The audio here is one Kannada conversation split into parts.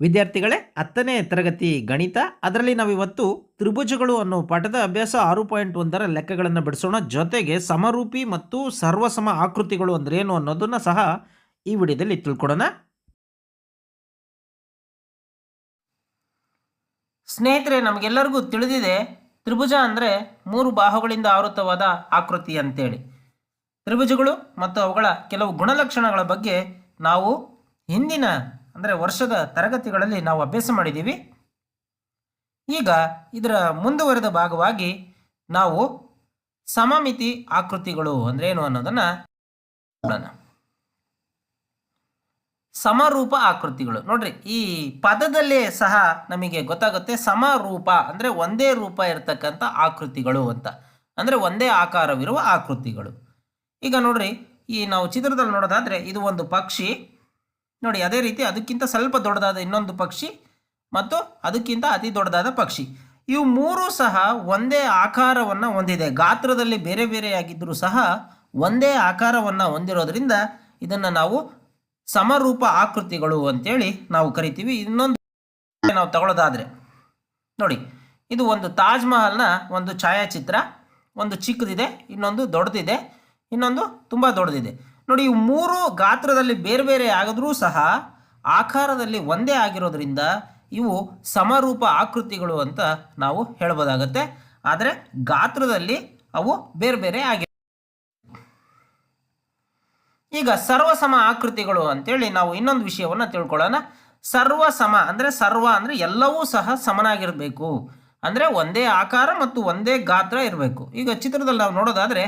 ವಿದ್ಯಾರ್ಥಿಗಳೇ, ಹತ್ತನೇ ತರಗತಿ ಗಣಿತ, ಅದರಲ್ಲಿ ನಾವು ಇವತ್ತು ತ್ರಿಭುಜಗಳು ಅನ್ನೋ ಪಾಠದ ಅಭ್ಯಾಸ ಆರು ಪಾಯಿಂಟ್ ಒಂದರ ಲೆಕ್ಕಗಳನ್ನು ಬಿಡಿಸೋಣ. ಜೊತೆಗೆ ಸಮರೂಪಿ ಮತ್ತು ಸರ್ವಸಮ ಆಕೃತಿಗಳು ಅಂದರೆ ಏನು ಅನ್ನೋದನ್ನು ಸಹ ಈ ವಿಡಿಯೋದಲ್ಲಿ ತಿಳ್ಕೊಡೋಣ. ಸ್ನೇಹಿತರೆ, ನಮಗೆಲ್ಲರಿಗೂ ತಿಳಿದಿದೆ, ತ್ರಿಭುಜ ಅಂದರೆ ಮೂರು ಬಾಹುಗಳಿಂದ ಆವೃತವಾದ ಆಕೃತಿ ಅಂತೇಳಿ. ತ್ರಿಭುಜಗಳು ಮತ್ತು ಅವುಗಳ ಕೆಲವು ಗುಣಲಕ್ಷಣಗಳ ಬಗ್ಗೆ ನಾವು ಹಿಂದಿನ ಅಂದರೆ ವರ್ಷದ ತರಗತಿಗಳಲ್ಲಿ ನಾವು ಅಭ್ಯಾಸ ಮಾಡಿದ್ದೀವಿ. ಈಗ ಇದರ ಮುಂದುವರೆದ ಭಾಗವಾಗಿ ನಾವು ಸಮಮಿತಿ ಆಕೃತಿಗಳು ಅಂದ್ರೆ ಏನು ಅನ್ನೋದನ್ನ ನೋಡೋಣ. ಸಮರೂಪ ಆಕೃತಿಗಳು. ನೋಡ್ರಿ, ಈ ಪದದಲ್ಲೇ ಸಹ ನಮಗೆ ಗೊತ್ತಾಗುತ್ತೆ ಸಮರೂಪ ಅಂದರೆ ಒಂದೇ ರೂಪ ಇರತಕ್ಕಂಥ ಆಕೃತಿಗಳು ಅಂತ. ಅಂದರೆ ಒಂದೇ ಆಕಾರವಿರುವ ಆಕೃತಿಗಳು. ಈಗ ನೋಡ್ರಿ, ಈ ನಾವು ಚಿತ್ರದಲ್ಲಿ ನೋಡೋದಾದ್ರೆ ಇದು ಒಂದು ಪಕ್ಷಿ. ನೋಡಿ, ಅದೇ ರೀತಿ ಅದಕ್ಕಿಂತ ಸ್ವಲ್ಪ ದೊಡ್ಡದಾದ ಇನ್ನೊಂದು ಪಕ್ಷಿ ಮತ್ತು ಅದಕ್ಕಿಂತ ಅತಿ ದೊಡ್ಡದಾದ ಪಕ್ಷಿ. ಇವು ಮೂರು ಸಹ ಒಂದೇ ಆಕಾರವನ್ನು ಹೊಂದಿದೆ. ಗಾತ್ರದಲ್ಲಿ ಬೇರೆ ಬೇರೆಯಾಗಿದ್ದರೂ ಸಹ ಒಂದೇ ಆಕಾರವನ್ನು ಹೊಂದಿರೋದ್ರಿಂದ ಇದನ್ನು ನಾವು ಸಮರೂಪ ಆಕೃತಿಗಳು ಅಂತೇಳಿ ನಾವು ಕರಿತೀವಿ. ಇನ್ನೊಂದು ನಾವು ತಗೊಳ್ಳೋದಾದರೆ ನೋಡಿ, ಇದು ಒಂದು ತಾಜ್ ಮಹಲ್ನ ಒಂದು ಛಾಯಾಚಿತ್ರ. ಒಂದು ಚಿಕ್ಕದಿದೆ, ಇನ್ನೊಂದು ದೊಡ್ಡದಿದೆ, ಇನ್ನೊಂದು ತುಂಬ ದೊಡ್ಡದಿದೆ. ನೋಡಿ, ಇವು ಮೂರು ಗಾತ್ರದಲ್ಲಿ ಬೇರೆ ಬೇರೆ ಆಗಿದ್ರೂ ಸಹ ಆಕಾರದಲ್ಲಿ ಒಂದೇ ಆಗಿರೋದ್ರಿಂದ ಇವು ಸಮರೂಪ ಆಕೃತಿಗಳು ಅಂತ ನಾವು ಹೇಳ್ಬೋದಾಗತ್ತೆ. ಆದರೆ ಗಾತ್ರದಲ್ಲಿ ಅವು ಬೇರೆ ಬೇರೆ ಆಗಿ ಈಗ ಸರ್ವಸಮ ಆಕೃತಿಗಳು ಅಂತೇಳಿ ನಾವು ಇನ್ನೊಂದು ವಿಷಯವನ್ನು ತಿಳ್ಕೊಳ್ಳೋಣ. ಸರ್ವಸಮ ಅಂದರೆ ಸರ್ವ ಅಂದರೆ ಎಲ್ಲವೂ ಸಹ ಸಮನಾಗಿರಬೇಕು. ಅಂದರೆ ಒಂದೇ ಆಕಾರ ಮತ್ತು ಒಂದೇ ಗಾತ್ರ ಇರಬೇಕು. ಈಗ ಚಿತ್ರದಲ್ಲಿ ನಾವು ನೋಡೋದಾದರೆ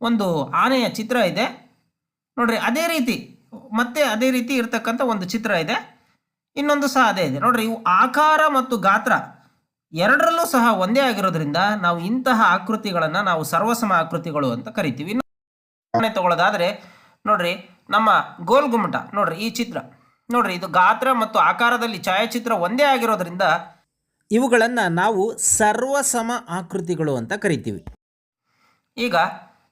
ಒಂದು ಆನೆಯ ಚಿತ್ರ ಇದೆ. ನೋಡ್ರಿ, ಅದೇ ರೀತಿ, ಮತ್ತೆ ಅದೇ ರೀತಿ ಇರ್ತಕ್ಕಂಥ ಒಂದು ಚಿತ್ರ ಇದೆ. ಇನ್ನೊಂದು ಸಹ ಅದೇ ಇದೆ. ನೋಡ್ರಿ, ಇವು ಆಕಾರ ಮತ್ತು ಗಾತ್ರ ಎರಡರಲ್ಲೂ ಸಹ ಒಂದೇ ಆಗಿರೋದ್ರಿಂದ ನಾವು ಇಂತಹ ಆಕೃತಿಗಳನ್ನು ನಾವು ಸರ್ವಸಮ ಆಕೃತಿಗಳು ಅಂತ ಕರಿತೀವಿ. ಇನ್ನು ತಗೊಳ್ಳೋದಾದ್ರೆ ನೋಡ್ರಿ, ನಮ್ಮ ಗೋಲ್ ಗುಮ್ಮಟ ನೋಡ್ರಿ, ಈ ಚಿತ್ರ. ನೋಡ್ರಿ, ಇದು ಗಾತ್ರ ಮತ್ತು ಆಕಾರದಲ್ಲಿ ಛಾಯಾಚಿತ್ರ ಒಂದೇ ಆಗಿರೋದ್ರಿಂದ ಇವುಗಳನ್ನು ನಾವು ಸರ್ವಸಮ ಆಕೃತಿಗಳು ಅಂತ ಕರಿತೀವಿ. ಈಗ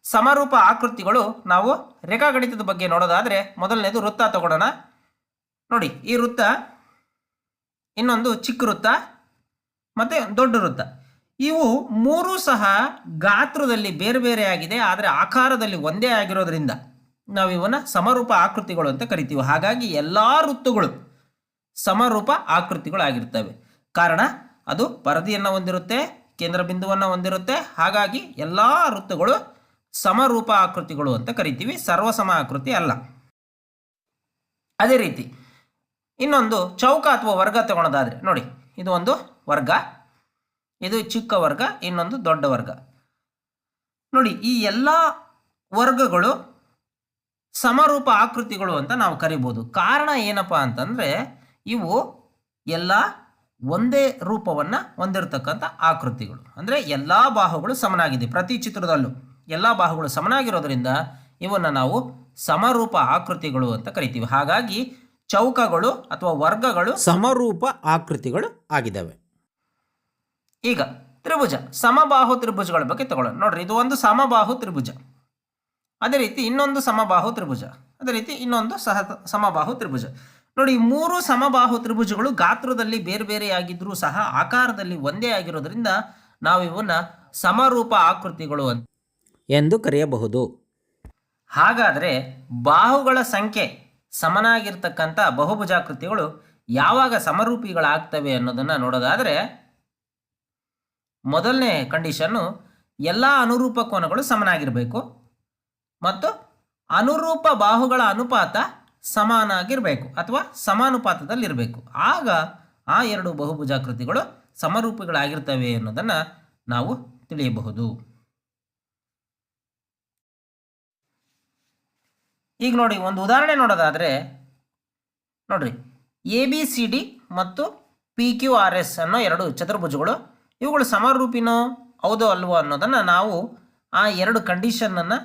ಸಮರೂಪ ಆಕೃತಿಗಳು ನಾವು ರೇಖಾಗಣಿತದ ಬಗ್ಗೆ ನೋಡೋದಾದ್ರೆ ಮೊದಲನೇದು ವೃತ್ತ ತಗೊಳ್ಳೋಣ. ನೋಡಿ, ಈ ವೃತ್ತ ಇನ್ನೊಂದು ಚಿಕ್ಕ ವೃತ್ತ ಮತ್ತು ದೊಡ್ಡ ವೃತ್ತ. ಇವು ಮೂರೂ ಸಹ ಗಾತ್ರದಲ್ಲಿ ಬೇರೆ ಬೇರೆ ಆಗಿದೆ, ಆದರೆ ಆಕಾರದಲ್ಲಿ ಒಂದೇ ಆಗಿರೋದ್ರಿಂದ ನಾವು ಇವನ್ನ ಸಮರೂಪ ಆಕೃತಿಗಳು ಅಂತ ಕರಿತೀವಿ. ಹಾಗಾಗಿ ಎಲ್ಲ ವೃತ್ತಗಳು ಸಮರೂಪ ಆಕೃತಿಗಳಾಗಿರ್ತವೆ. ಕಾರಣ, ಅದು ಪರದಿಯನ್ನು ಹೊಂದಿರುತ್ತೆ, ಕೇಂದ್ರ ಬಿಂದುವನ್ನು ಹೊಂದಿರುತ್ತೆ. ಹಾಗಾಗಿ ಎಲ್ಲ ವೃತ್ತಗಳು ಸಮರೂಪ ಆಕೃತಿಗಳು ಅಂತ ಕರಿತೀವಿ. ಸರ್ವಸಮ ಆಕೃತಿ ಅಲ್ಲ. ಅದೇ ರೀತಿ ಇನ್ನೊಂದು ಚೌಕ ಅಥವಾ ವರ್ಗ ತಗೊಳೋದಾದರೆ ನೋಡಿ, ಇದು ಒಂದು ವರ್ಗ, ಇದು ಚಿಕ್ಕ ವರ್ಗ, ಇನ್ನೊಂದು ದೊಡ್ಡ ವರ್ಗ. ನೋಡಿ, ಈ ಎಲ್ಲ ವರ್ಗಗಳು ಸಮರೂಪ ಆಕೃತಿಗಳು ಅಂತ ನಾವು ಕರಿಬೋದು. ಕಾರಣ ಏನಪ್ಪ ಅಂತಂದರೆ, ಇವು ಎಲ್ಲ ಒಂದೇ ರೂಪವನ್ನು ಹೊಂದಿರತಕ್ಕಂಥ ಆಕೃತಿಗಳು. ಅಂದರೆ ಎಲ್ಲ ಬಾಹುಗಳು ಸಮನಾಗಿದೆ ಪ್ರತಿ ಚಿತ್ರದಲ್ಲೂ. ಎಲ್ಲ ಬಾಹುಗಳು ಸಮನಾಗಿರೋದ್ರಿಂದ ಇವನ್ನು ನಾವು ಸಮರೂಪ ಆಕೃತಿಗಳು ಅಂತ ಕರಿತೀವಿ. ಹಾಗಾಗಿ ಚೌಕಗಳು ಅಥವಾ ವರ್ಗಗಳು ಸಮರೂಪ ಆಕೃತಿಗಳು ಆಗಿದ್ದಾವೆ. ಈಗ ತ್ರಿಭುಜ ಸಮಬಾಹು ತ್ರಿಭುಜಗಳ ಬಗ್ಗೆ ತಗೊಳ್ಳೋಣ. ನೋಡ್ರಿ ಇದು ಒಂದು ಸಮಬಾಹು ತ್ರಿಭುಜ. ಅದೇ ರೀತಿ ಇನ್ನೊಂದು ಸಮಬಾಹು ತ್ರಿಭುಜ. ಅದೇ ರೀತಿ ಇನ್ನೊಂದು ಸಹ ಸಮಬಾಹು ತ್ರಿಭುಜ. ನೋಡಿ ಈ ಮೂರು ಸಮಬಾಹು ತ್ರಿಭುಜಗಳು ಗಾತ್ರದಲ್ಲಿ ಬೇರೆ ಬೇರೆಯಾಗಿದ್ರೂ ಸಹ ಆಕಾರದಲ್ಲಿ ಒಂದೇ ಆಗಿರೋದ್ರಿಂದ ನಾವು ಇವನ್ನ ಸಮರೂಪ ಆಕೃತಿಗಳು ಅಂತ ಎಂದು ಕರೆಯಬಹುದು. ಹಾಗಾದರೆ ಬಾಹುಗಳ ಸಂಖ್ಯೆ ಸಮನಾಗಿರ್ತಕ್ಕಂಥ ಬಹುಭುಜಾಕೃತಿಗಳು ಯಾವಾಗ ಸಮರೂಪಿಗಳಾಗ್ತವೆ ಅನ್ನೋದನ್ನು ನೋಡೋದಾದರೆ ಮೊದಲನೇ ಕಂಡೀಷನ್ನು ಎಲ್ಲ ಅನುರೂಪ ಕೋನಗಳು ಸಮನಾಗಿರಬೇಕು ಮತ್ತು ಅನುರೂಪ ಬಾಹುಗಳ ಅನುಪಾತ ಸಮಾನಾಗಿರಬೇಕು ಅಥವಾ ಸಮಾನುಪಾತದಲ್ಲಿರಬೇಕು. ಆಗ ಆ ಎರಡು ಬಹುಭುಜಾಕೃತಿಗಳು ಸಮರೂಪಿಗಳಾಗಿರ್ತವೆ ಅನ್ನೋದನ್ನು ನಾವು ತಿಳಿಯಬಹುದು. ಈಗ ನೋಡಿ, ಒಂದು ಉದಾಹರಣೆ ನೋಡೋದಾದರೆ, ನೋಡ್ರಿ ಎ ಬಿ ಸಿ ಡಿ ಮತ್ತು ಪಿ ಕ್ಯೂ ಆರ್ ಎಸ್ ಅನ್ನೋ ಎರಡು ಚತುರ್ಭುಜಗಳು, ಇವುಗಳು ಸಮರೂಪಿನೋ ಹೌದೋ ಅಲ್ವೋ ಅನ್ನೋದನ್ನು ನಾವು ಆ ಎರಡು ಕಂಡೀಷನನ್ನು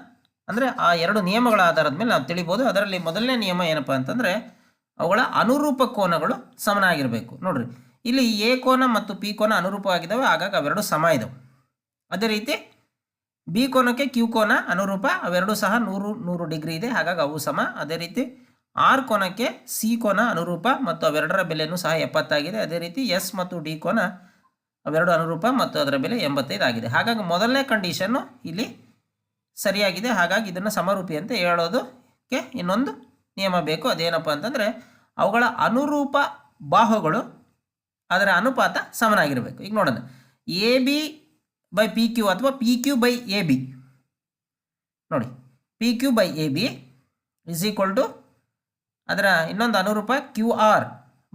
ಅಂದರೆ ಆ ಎರಡು ನಿಯಮಗಳ ಆಧಾರದ ಮೇಲೆ ನಾವು ತಿಳಿಬೋದು. ಅದರಲ್ಲಿ ಮೊದಲನೇ ನಿಯಮ ಏನಪ್ಪ ಅಂತಂದರೆ, ಅವುಗಳ ಅನುರೂಪ ಕೋನಗಳು ಸಮನಾಗಿರಬೇಕು. ನೋಡ್ರಿ, ಇಲ್ಲಿ ಎ ಕೋನ ಮತ್ತು ಪಿ ಕೋನ ಅನುರೂಪವಾಗಿದ್ದಾವೆ ಆಗಾಗ ಅವೆರಡು ಸಮ ಇದಾವೆ. ಅದೇ ರೀತಿ ಬಿ ಕೋನಕ್ಕೆ ಕ್ಯೂ ಕೋನ ಅನುರೂಪ, ಅವೆರಡು ಸಹ ನೂರು ನೂರು ಡಿಗ್ರಿ ಇದೆ. ಹಾಗಾಗಿ ಅವು ಸಮ. ಅದೇ ರೀತಿ ಆರ್ ಕೋನಕ್ಕೆ ಸಿ ಕೋನ ಅನುರೂಪ ಮತ್ತು ಅವೆರಡರ ಬೆಲೆಯೂ ಸಹ ಎಪ್ಪತ್ತಾಗಿದೆ. ಅದೇ ರೀತಿ ಎಸ್ ಮತ್ತು ಡಿ ಕೋನ ಅವೆರಡು ಅನುರೂಪ ಮತ್ತು ಅದರ ಬೆಲೆ ಎಂಬತ್ತೈದು ಆಗಿದೆ. ಹಾಗಾಗಿ ಮೊದಲನೇ ಕಂಡೀಷನ್ನು ಇಲ್ಲಿ ಸರಿಯಾಗಿದೆ. ಹಾಗಾಗಿ ಇದನ್ನು ಸಮರೂಪಿ ಅಂತ ಹೇಳೋದಕ್ಕೆ ಇನ್ನೊಂದು ನಿಯಮ ಬೇಕು. ಅದೇನಪ್ಪ ಅಂತಂದರೆ ಅವುಗಳ ಅನುರೂಪ ಬಾಹುಗಳು ಅದರ ಅನುಪಾತ ಸಮನಾಗಿರಬೇಕು. ಈಗ ನೋಡೋಣ. A, B by P Q ಅಥವಾ P Q by A B ನೋಡಿ P Q by A B is equal to ಅದರ ಇನ್ನೊಂದು ಅನುರೂಪ Q R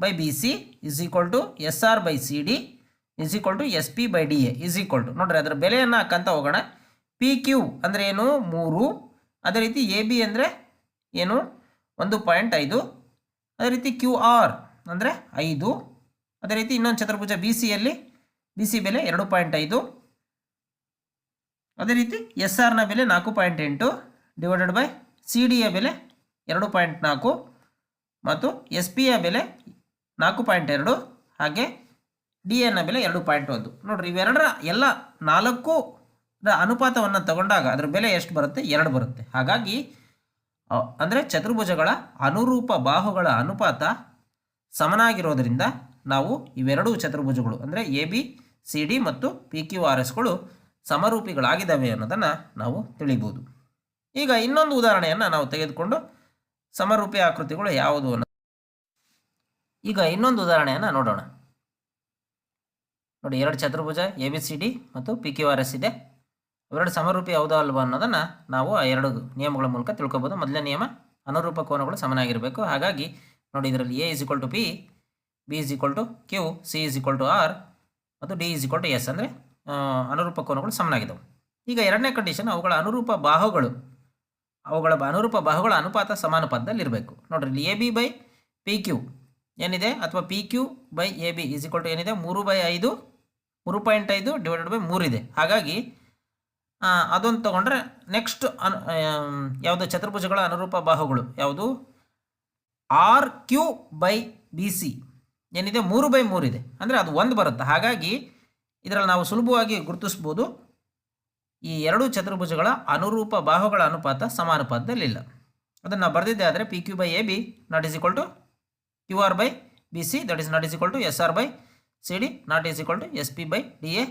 by B C is equal to S R by C D is equal to S P by D A is equal to ನೋಡ್ರಿ, ಅದರ ಬೆಲೆಯನ್ನು ಹಾಕಂತ ಹೋಗೋಣ. ಪಿ ಕ್ಯೂ ಅಂದರೆ ಏನು? ಮೂರು. ಅದೇ ರೀತಿ ಎ ಬಿ ಅಂದರೆ ಏನು? ಒಂದು ಪಾಯಿಂಟ್ ಐದು. ಅದೇ ರೀತಿ ಕ್ಯೂ ಆರ್ ಅಂದರೆ ಐದು. ಅದೇ ರೀತಿ ಇನ್ನೊಂದು ಚತುರ್ಭುಜ ಬಿ ಸಿಯಲ್ಲಿ ಬಿ ಸಿ ಬೆಲೆ ಎರಡು ಪಾಯಿಂಟ್ ಐದು. ಅದೇ ರೀತಿ ಎಸ್ ಆರ್ನ ಬೆಲೆ ನಾಲ್ಕು ಪಾಯಿಂಟ್ ಎಂಟು ಡಿವೈಡೆಡ್ ಬೈ ಸಿ ಡಿಯ ಬೆಲೆ ಎರಡು ಪಾಯಿಂಟ್ ನಾಲ್ಕು ಮತ್ತು ಎಸ್ ಪಿಯ ಬೆಲೆ ನಾಲ್ಕು ಪಾಯಿಂಟ್ ಎರಡು, ಹಾಗೆ ಡಿ ಎನ್ನ ಬೆಲೆ ಎರಡು ಪಾಯಿಂಟ್ ಒಂದು. ನೋಡ್ರಿ, ಇವೆರಡರ ಎಲ್ಲ ನಾಲ್ಕು ಅನುಪಾತವನ್ನು ತಗೊಂಡಾಗ ಅದರ ಬೆಲೆ ಎಷ್ಟು ಬರುತ್ತೆ? ಎರಡು ಬರುತ್ತೆ. ಹಾಗಾಗಿ ಅಂದರೆ ಚತುರ್ಭುಜಗಳ ಅನುರೂಪ ಬಾಹುಗಳ ಅನುಪಾತ ಸಮನಾಗಿರೋದರಿಂದ ನಾವು ಇವೆರಡೂ ಚತುರ್ಭುಜಗಳು, ಅಂದರೆ ಎ ಬಿ ಸಿ ಡಿ ಮತ್ತು ಪಿ ಕ್ಯೂ ಆರ್ ಎಸ್ಗಳು ಸಮರೂಪಿಗಳಾಗಿದ್ದಾವೆ ಅನ್ನೋದನ್ನು ನಾವು ತಿಳಿಬೋದು. ಈಗ ಇನ್ನೊಂದು ಉದಾಹರಣೆಯನ್ನು ನಾವು ತೆಗೆದುಕೊಂಡು ಸಮರೂಪಿ ಆಕೃತಿಗಳು ಯಾವುದು ಅನ್ನೋ ಈಗ ಇನ್ನೊಂದು ಉದಾಹರಣೆಯನ್ನು ನೋಡೋಣ. ನೋಡಿ, ಎರಡು ಚತುರ್ಭುಜ ಎ ಬಿ ಸಿ ಡಿ ಮತ್ತು ಪಿ ಕ್ಯೂ ಆರ್ ಎಸ್ ಇದೆ. ಇವೆರಡು ಸಮರೂಪಿ ಯಾವುದೋ ಅಲ್ವಾ ಅನ್ನೋದನ್ನು ನಾವು ಆ ಎರಡು ನಿಯಮಗಳ ಮೂಲಕ ತಿಳ್ಕೊಬೋದು. ಮೊದಲನೇ ನಿಯಮ, ಅನುರೂಪ ಕೋನಗಳು ಸಮನಾಗಿರಬೇಕು. ಹಾಗಾಗಿ ನೋಡಿ, ಇದರಲ್ಲಿ A is equal to P B is equal to Q C is equal to R ಮತ್ತು D is equal to S ಅಂದರೆ ಅನುರೂಪ ಕೋನಗಳು ಸಮನಾಗಿದ್ದವು. ಈಗ ಎರಡನೇ ಕಂಡೀಷನ್ ಅವುಗಳ ಅನುರೂಪ ಬಾಹುಗಳು. ಅವುಗಳ ಅನುರೂಪ ಬಾಹುಗಳ ಅನುಪಾತ ಸಮಾನುಪಾತದಲ್ಲಿರಬೇಕು. ನೋಡ್ರಿ, ಇಲ್ಲಿ A B by P Q ಏನಿದೆ? ಅಥವಾ P Q by A B is equal to ಏನಿದೆ? ಮೂರು ಬೈ ಐದು, ಮೂರು ಪಾಯಿಂಟ್ ಐದು ಡಿವೈಡೆಡ್ ಬೈ ಮೂರಿದೆ ಹಾಗಾಗಿ ಅದೊಂದು ತೊಗೊಂಡ್ರೆ ನೆಕ್ಸ್ಟ್ ಅನು ಯಾವುದು? ಚತುರ್ಭುಜಗಳ ಅನುರೂಪ ಬಾಹುಗಳು. ಯಾವುದು? R Q by B C ಏನಿದೆ? ಮೂರು ಬೈ ಮೂರಿದೆ ಅಂದರೆ ಅದು ಒಂದು ಬರುತ್ತೆ. ಹಾಗಾಗಿ ಇದರಲ್ಲಿ ನಾವು ಸುಲಭವಾಗಿ ಗುರುತಿಸ್ಬೋದು ಈ ಎರಡು ಚತುರ್ಭುಜಗಳ ಅನುರೂಪ ಬಾಹುಗಳ ಅನುಪಾತ ಸಮಾನುಪಾತದಲ್ಲಿಲ್ಲ ಅದನ್ನು ಬರೆದಿದ್ದೆ ಆದರೆ P Q by A B not is equal to Q R by B C that is not is equal to S R by C D not is equal to S P by D A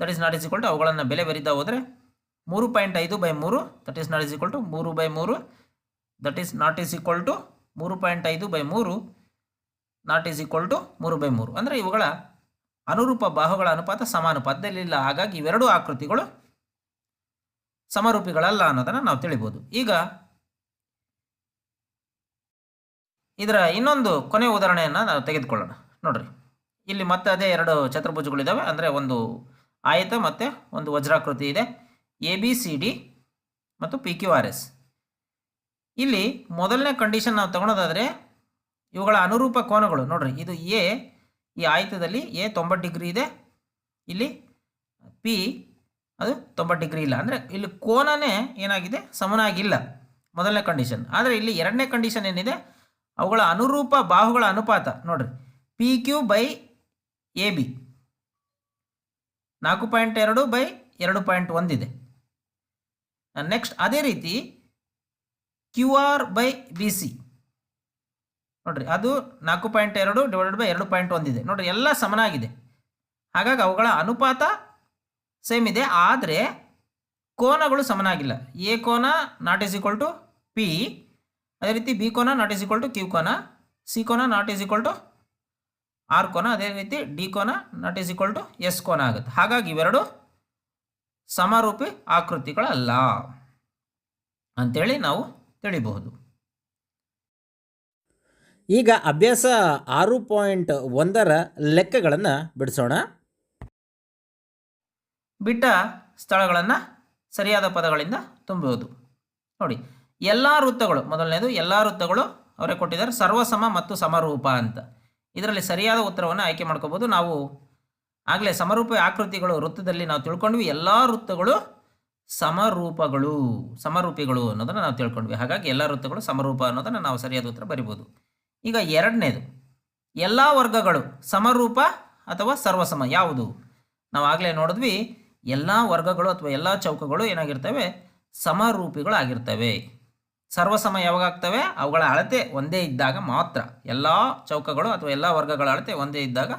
that is not is equal to ಅವುಗಳನ್ನು ಬೆಲೆ ಬರಿತಾ ಹೋದರೆ ಮೂರು ಪಾಯಿಂಟ್ ಐದು ಬೈ ಮೂರು that is not is equal to ಮೂರು ಬೈ ಮೂರು that is not is equal to ಮೂರು ಪಾಯಿಂಟ್ ಐದು ಬೈ ಮೂರು ನಾಟ್ ಈಸ್ ಈಕ್ವಲ್ ಟು ಮೂರು ಬೈ ಮೂರು. ಅಂದರೆ ಇವುಗಳ ಅನುರೂಪ ಬಾಹುಗಳ ಅನುಪಾತ ಸಮಾನುಪಾತದಲ್ಲಿಲ್ಲ ಹಾಗಾಗಿ ಇವೆರಡೂ ಆಕೃತಿಗಳು ಸಮರೂಪಿಗಳಲ್ಲ ಅನ್ನೋದನ್ನು ನಾವು ತಿಳಿಬೋದು. ಈಗ ಇದರ ಇನ್ನೊಂದು ಕೊನೆ ಉದಾಹರಣೆಯನ್ನು ನಾವು ತೆಗೆದುಕೊಳ್ಳೋಣ. ನೋಡ್ರಿ. ಇಲ್ಲಿ ಮತ್ತೆ ಅದೇ ಎರಡು ಚತುರ್ಭುಜಗಳಿದ್ದಾವೆ ಅಂದರೆ ಒಂದು ಆಯತ ಮತ್ತು ಒಂದು ವಜ್ರಾಕೃತಿ ಇದೆ. ಎ, ಬಿ, ಸಿ, ಡಿ ಮತ್ತು ಪಿ, ಕ್ಯೂ, ಆರ್, ಎಸ್. ಇಲ್ಲಿ ಮೊದಲನೇ ಕಂಡೀಷನ್ ನಾವು ತಗೊಳೋದಾದರೆ ಇವುಗಳ ಅನುರೂಪ ಕೋನಗಳು. ನೋಡ್ರಿ, ಇದು ಎ ಈ ಆಯತದಲ್ಲಿ ಎ ತೊಂಬತ್ತು ಡಿಗ್ರಿ ಇದೆ. ಇಲ್ಲಿ ಪಿ ಅದು ತೊಂಬತ್ತು ಡಿಗ್ರಿ ಇಲ್ಲ. ಅಂದರೆ ಇಲ್ಲಿ ಕೋನನೇ ಏನಾಗಿದೆ? ಸಮನಾಗಿಲ್ಲ. ಮೊದಲನೇ ಕಂಡೀಷನ್ ಆದರೆ ಇಲ್ಲಿ ಎರಡನೇ ಕಂಡೀಷನ್ ಏನಿದೆ? ಅವುಗಳ ಅನುರೂಪ ಬಾಹುಗಳ ಅನುಪಾತ. ನೋಡ್ರಿ. P Q by A B ನಾಲ್ಕು ಪಾಯಿಂಟ್ ಎರಡು ಬೈ ಎರಡು ಪಾಯಿಂಟ್ ಒಂದಿದೆ ನೆಕ್ಸ್ಟ್ ಅದೇ ರೀತಿ Q R by B C ನೋಡ್ರಿ, ಅದು ನಾಲ್ಕು ಪಾಯಿಂಟ್ ಎರಡು ಡಿವೈಡೆಡ್ ಬೈ ಎರಡು ಪಾಯಿಂಟ್ ಒಂದಿದೆ ನೋಡ್ರಿ, ಎಲ್ಲ ಸಮನಾಗಿದೆ. ಹಾಗಾಗಿ ಅವುಗಳ ಅನುಪಾತ ಸೇಮ್ ಇದೆ. ಆದರೆ ಕೋನಗಳು ಸಮನಾಗಿಲ್ಲ. ಎ ಕೋನ not is equal to P. ಅದೇ ರೀತಿ ಬಿ ಕೋನ not is equal to Q ಕೋನ, ಸಿ ಕೋನ not is equal to R ಕೋನ, ಅದೇ ರೀತಿ ಡಿ ಕೋನ not is equal to S ಕೋನ ಆಗುತ್ತೆ. ಹಾಗಾಗಿ ಇವೆರಡು ಸಮರೂಪಿ ಆಕೃತಿಗಳಲ್ಲ. ಅಂಥೇಳಿ ನಾವು ತಿಳಿಬಹುದು. ಈಗ ಅಭ್ಯಾಸ ಆರು ಪಾಯಿಂಟ್ ಒಂದರ ಲೆಕ್ಕಗಳನ್ನು ಬಿಡಿಸೋಣ. ಬಿಟ್ಟ ಸ್ಥಳಗಳನ್ನು ಸರಿಯಾದ ಪದಗಳಿಂದ ತುಂಬುವುದು. ನೋಡಿ, ಎಲ್ಲ ವೃತ್ತಗಳು, ಮೊದಲನೇದು ಎಲ್ಲ ವೃತ್ತಗಳು ಅವರೇ ಕೊಟ್ಟಿದ್ದಾರೆ, ಸರ್ವಸಮ ಮತ್ತು ಸಮರೂಪ ಅಂತ. ಇದರಲ್ಲಿ ಸರಿಯಾದ ಉತ್ತರವನ್ನು ಆಯ್ಕೆ ಮಾಡ್ಕೋಬೋದು. ನಾವು ಆಗಲೇ ಸಮರೂಪ ಆಕೃತಿಗಳು ವೃತ್ತದಲ್ಲಿ ನಾವು ತಿಳ್ಕೊಂಡ್ವಿ, ಎಲ್ಲ ವೃತ್ತಗಳು ಸಮರೂಪಗಳು, ಸಮರೂಪಿಗಳು ಅನ್ನೋದನ್ನು ನಾವು ತಿಳ್ಕೊಂಡ್ವಿ. ಹಾಗಾಗಿ ಎಲ್ಲ ವೃತ್ತಗಳು ಸಮರೂಪ ಅನ್ನೋದನ್ನು ನಾವು ಸರಿಯಾದ ಉತ್ತರ ಬರಿಬೋದು. ಈಗ ಎರಡನೇದು. ಎಲ್ಲ ವರ್ಗಗಳು, ಸಮರೂಪ ಅಥವಾ ಸರ್ವಸಮ, ಯಾವುದು? ನಾವು ಆಗಲೇ ನೋಡಿದ್ವಿ, ಎಲ್ಲ ವರ್ಗಗಳು ಅಥವಾ ಎಲ್ಲ ಚೌಕಗಳು ಏನಾಗಿರ್ತವೆ? ಸಮರೂಪಿಗಳಾಗಿರ್ತವೆ. ಸರ್ವಸಮ ಯಾವಾಗ ಆಗ್ತವೆ? ಅವುಗಳ ಅಳತೆ ಒಂದೇ ಇದ್ದಾಗ ಮಾತ್ರ. ಎಲ್ಲ ಚೌಕಗಳು ಅಥವಾ ಎಲ್ಲ ವರ್ಗಗಳ ಅಳತೆ ಒಂದೇ ಇದ್ದಾಗ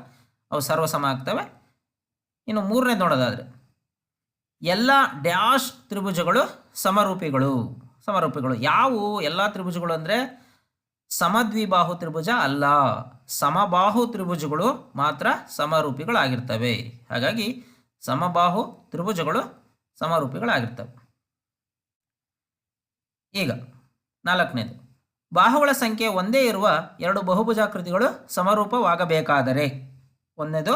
ಅವು ಸರ್ವಸಮ ಆಗ್ತವೆ. ಇನ್ನು ಮೂರನೇ ನೋಡೋದಾದರೆ, ಎಲ್ಲ ಡ್ಯಾಶ್ ತ್ರಿಭುಜಗಳು ಸಮರೂಪಿಗಳು. ಸಮರೂಪಿಗಳು ಯಾವುವು ಎಲ್ಲ ತ್ರಿಭುಜಗಳು ಅಂದರೆ ಸಮದ್ವಿಬಾಹು ತ್ರಿಭುಜ ಅಲ್ಲ. ಸಮಬಾಹು ತ್ರಿಭುಜಗಳು ಮಾತ್ರ ಸಮರೂಪಿಗಳಾಗಿರ್ತವೆ. ಹಾಗಾಗಿ ಸಮಬಾಹು ತ್ರಿಭುಜಗಳು ಸಮರೂಪಿಗಳಾಗಿರ್ತವೆ. ಈಗ ನಾಲ್ಕನೇದು. ಬಾಹುಗಳ ಸಂಖ್ಯೆ ಒಂದೇ ಇರುವ ಎರಡು ಬಹುಭುಜಾಕೃತಿಗಳು ಸಮರೂಪವಾಗಬೇಕಾದರೆ. ಒಂದನೇದು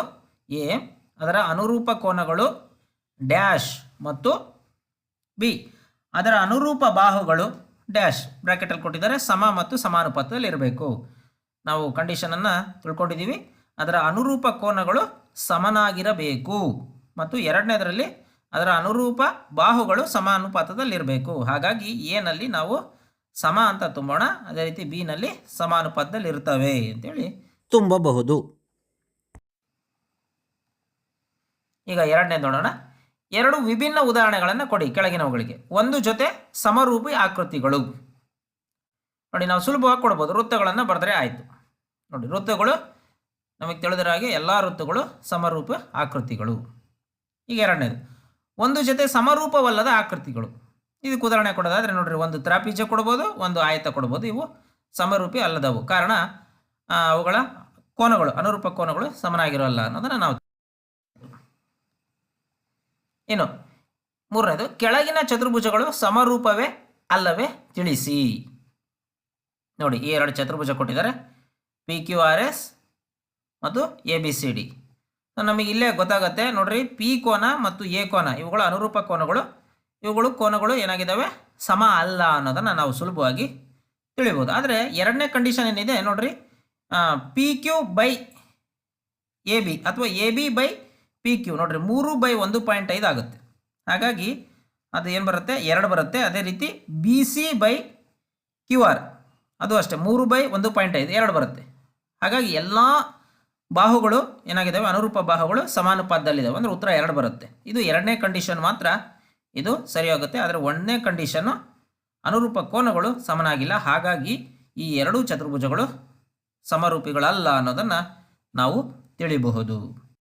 ಎ, ಅದರ ಅನುರೂಪ ಕೋನಗಳು ಡ್ಯಾಶ್ ಮತ್ತು ಬಿ. ಅದರ ಅನುರೂಪ ಬಾಹುಗಳು ಡ್ಯಾಶ್ ಬ್ರ್ಯಾಕೆಟಲ್ಲಿ ಕೊಟ್ಟಿದ್ದಾರೆ ಸಮ ಮತ್ತು ಸಮಾನುಪಾತದಲ್ಲಿ ಇರಬೇಕು. ನಾವು ಕಂಡೀಷನನ್ನು ತಿಳ್ಕೊಂಡಿದ್ದೀವಿ. ಅದರ ಅನುರೂಪ ಕೋನಗಳು ಸಮನಾಗಿರಬೇಕು. ಮತ್ತು ಎರಡನೇದರಲ್ಲಿ ಅದರ ಅನುರೂಪ ಬಾಹುಗಳು ಸಮಾನುಪಾತದಲ್ಲಿರಬೇಕು ಹಾಗಾಗಿ ಎನಲ್ಲಿ ನಾವು ಸಮ ಅಂತ ತುಂಬೋಣ. ಅದೇ ರೀತಿ ಬಿನಲ್ಲಿ ಸಮಾನುಪಾತದಲ್ಲಿ ಇರ್ತವೆ ಅಂತೇಳಿ ತುಂಬಬಹುದು. ಈಗ ಎರಡನೇ ನೋಡೋಣ. ಎರಡು ವಿಭಿನ್ನ ಉದಾಹರಣೆಗಳನ್ನು ಕೊಡಿ ಕೆಳಗಿನವುಗಳಿಗೆ. ಒಂದು ಜೊತೆ ಸಮರೂಪಿ ಆಕೃತಿಗಳು. ನೋಡಿ, ನಾವು ಸುಲಭವಾಗಿ ಕೊಡ್ಬೋದು. ವೃತ್ತಗಳನ್ನು ಬರೆದ್ರೆ ಆಯಿತು. ನೋಡಿ, ವೃತ್ತಗಳು, ನಮಗೆ ತಿಳಿದಿರೋ ಹಾಗೆ ಎಲ್ಲ ವೃತ್ತಗಳು ಸಮರೂಪ ಆಕೃತಿಗಳು. ಈಗ ಎರಡನೇದು. ಒಂದು ಜೊತೆ ಸಮರೂಪವಲ್ಲದ ಆಕೃತಿಗಳು. ಇದಕ್ಕೆ ಉದಾಹರಣೆ ಕೊಡೋದಾದರೆ ನೋಡಿರಿ, ಒಂದು ತ್ರಾಪೀಜ ಕೊಡ್ಬೋದು, ಒಂದು ಆಯತ ಕೊಡ್ಬೋದು. ಇವು ಸಮರೂಪಿ ಅಲ್ಲದವು. ಕಾರಣ ಅವುಗಳ ಕೋನಗಳು, ಅನುರೂಪ ಕೋನಗಳು ಸಮನಾಗಿರೋಲ್ಲ ಅನ್ನೋದನ್ನು ನಾವು ಇನ್ನು ಮೂರನೇದು, ಕೆಳಗಿನ ಚತುರ್ಭುಜಗಳು ಸಮರೂಪವೇ ಅಲ್ಲವೇ ತಿಳಿಸಿ. ನೋಡಿ, ಈ ಎರಡು ಚತುರ್ಭುಜ ಕೊಟ್ಟಿದ್ದಾರೆ. ಪಿ ಕ್ಯೂ ಆರ್ ಎಸ್ ಮತ್ತು ಎ ಬಿ ಸಿ ಡಿ ನಮಗೆ ಇಲ್ಲೇ ಗೊತ್ತಾಗುತ್ತೆ. ನೋಡ್ರಿ ಪಿ ಕೋನ ಮತ್ತು ಎ ಕೋನ, ಇವುಗಳು ಅನುರೂಪ ಕೋನಗಳು, ಇವುಗಳು ಕೋನಗಳು ಏನಾಗಿದ್ದಾವೆ? ಸಮ ಅಲ್ಲ ಅನ್ನೋದನ್ನು ನಾವು ಸುಲಭವಾಗಿ ತಿಳಿಬೋದು. ಆದರೆ, ಎರಡನೇ ಕಂಡೀಷನ್ ಏನಿದೆ ನೋಡ್ರಿ P Q by A B ಅಥವಾ A B by P Q ನೋಡ್ರಿ, ಮೂರು ಬೈ ಒಂದು ಪಾಯಿಂಟ್ ಐದು ಆಗುತ್ತೆ. ಹಾಗಾಗಿ ಅದು ಏನು ಬರುತ್ತೆ? ಎರಡು ಬರುತ್ತೆ. ಅದೇ ರೀತಿ B C by Q R ಅದು ಅಷ್ಟೇ, ಮೂರು ಬೈ ಒಂದು ಪಾಯಿಂಟ್ ಐದು, ಎರಡು ಬರುತ್ತೆ. ಹಾಗಾಗಿ ಎಲ್ಲ ಬಾಹುಗಳು ಏನಾಗಿದ್ದಾವೆ ಅನುರೂಪ ಬಾಹುಗಳು ಸಮಾನುಪಾತದಲ್ಲಿದ್ದಾವೆ ಅಂದರೆ ಉತ್ತರ ಎರಡು ಬರುತ್ತೆ. ಇದು ಎರಡನೇ ಕಂಡೀಷನ್ ಮಾತ್ರ. ಇದು ಸರಿ ಹೋಗುತ್ತೆ ಆದರೆ ಒಂದನೇ ಕಂಡೀಷನ್ನು ಅನುರೂಪ ಕೋನಗಳು ಸಮನಾಗಿಲ್ಲ. ಹಾಗಾಗಿ ಈ ಎರಡೂ ಚತುರ್ಭುಜಗಳು ಸಮರೂಪಿಗಳಲ್ಲ ಅನ್ನೋದನ್ನು ನಾವು ತಿಳಿಬಹುದು.